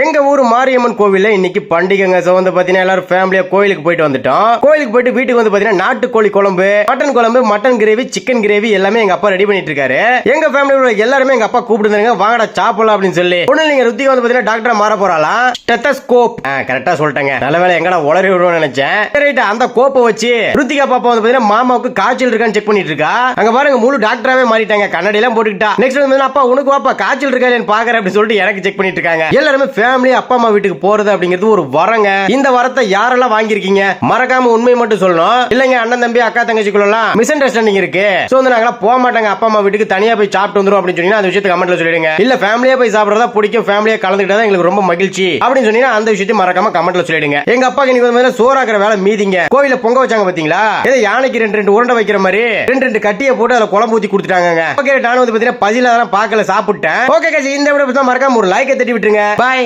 எங்க ஊர் மாரியம்மன் கோவிலில் இன்னைக்கு பண்டிகைங்க. ஸோ வந்து பாத்தீங்கன்னா எல்லாரும் ஃபேமிலியாக கோயிலுக்கு போயிட்டு வந்துட்டோம். கோயிலுக்கு போயிட்டு வீட்டுக்கு வந்து பாத்தீங்கன்னா நாட்டுக்கோழி குழம்பு மட்டன் குழம்பு மட்டன் கிரேவி சிக்கன் கிரேவி எல்லாமே எங்க அப்பா ரெடி பண்ணிட்டு இருக்காரு. எங்கள் ஃபேமிலியோட எல்லாருமே எங்க அப்பா கூப்பிட்டு வாங்கடா சாப்பிடலாம் அப்படின்னு சொல்லி. உடனே நீங்க ருத்திகா வந்து பாத்தீங்கன்னா டாக்டர் மாற போறாளாம் ஸ்டெத்தஸ்கோப் கரெக்டா சொல்லிட்டேங்க. நல்ல வேலை எங்கடா உளறி விடுவோம்னு நினைச்சேன். ரைட் அந்த கோப்பை வச்சு ருத்திகா பாப்பா வந்து பார்த்தீங்கன்னா மாமாவுக்கு காய்ச்சல் இருக்கான்னு செக் பண்ணிட்டு இருக்கா. அங்க பாருங்க முழு டாக்டராவே மாறிட்டாங்க. கண்ணாடியெல்லாம் போட்டுக்கிட்டா. நெக்ஸ்ட் வந்து அப்பா உனக்கு வாப்பா காய்ச்சல் இருக்கா இல்லையான்னு பாக்குறேன் அப்படின்னு சொல்லிட்டு எனக்கு செக் பண்ணிட்டு இருக்காங்க. எல்லாருமே ஃபேமிலி அப்பா அம்மா வீட்டுக்கு போறது அப்படிங்கிறது ஒரு வரங்க. இந்த வரத்தை யாரெல்லாம் வாங்கியிருக்கீங்க? மறக்காம உண்மை மட்டும் சொல்லணும். இல்லைங்க அண்ணன் தம்பி அக்கா தங்கச்சிக்குள்ளலாம் மிஸ் அண்டர்ஸ்டாண்டிங் இருக்கு. சோ வந்து நாங்களாம் போக மாட்டாங்க. அப்பா அம்மா வீட்டுக்கு தனியா போய் சாப்பிட்டு வந்துரும் அப்படின்னு சொன்னீங்கன்னா அந்த விஷயத்தை கமெண்ட்ல சொல்லிடுங்க. இல்ல ஃபேமிலியா போய் சாப்பிட்றதா பிடிக்கும். ஃபேமிலியா கலந்துக்கிட்டா எங்களுக்கு ரொம்ப மகிழ்ச்சி. அப்படின்னு சொன்னீங்கன்னா அந்த விஷயத்தையும் மறக்காம கமெண்ட்ல சொல்லிடுங்க. எங்க அப்பா இன்னைக்கு வந்து சோறாக்குற வேலை மீதிங்க. கோயில பொங்க வச்சாங்க பாத்தீங்களா? ஏதோ யானைக்கு ரெண்டு ரெண்டு உருண்டை வைக்கிற மாதிரி ரெண்டு ரெண்டு கட்டியை போட்டு அதுல குழம்பு ஊத்தி கொடுத்துட்டாங்க ஓகே நானும் வந்து பாத்தீங்கன்னா பதில அதெல்லாம் பார்க்கல சாப்பிட்டேன். ஓகே கட்சி இந்த விட மறக்காம ஒரு லைக்கை தட்டி விட்டுருங்க. பாய்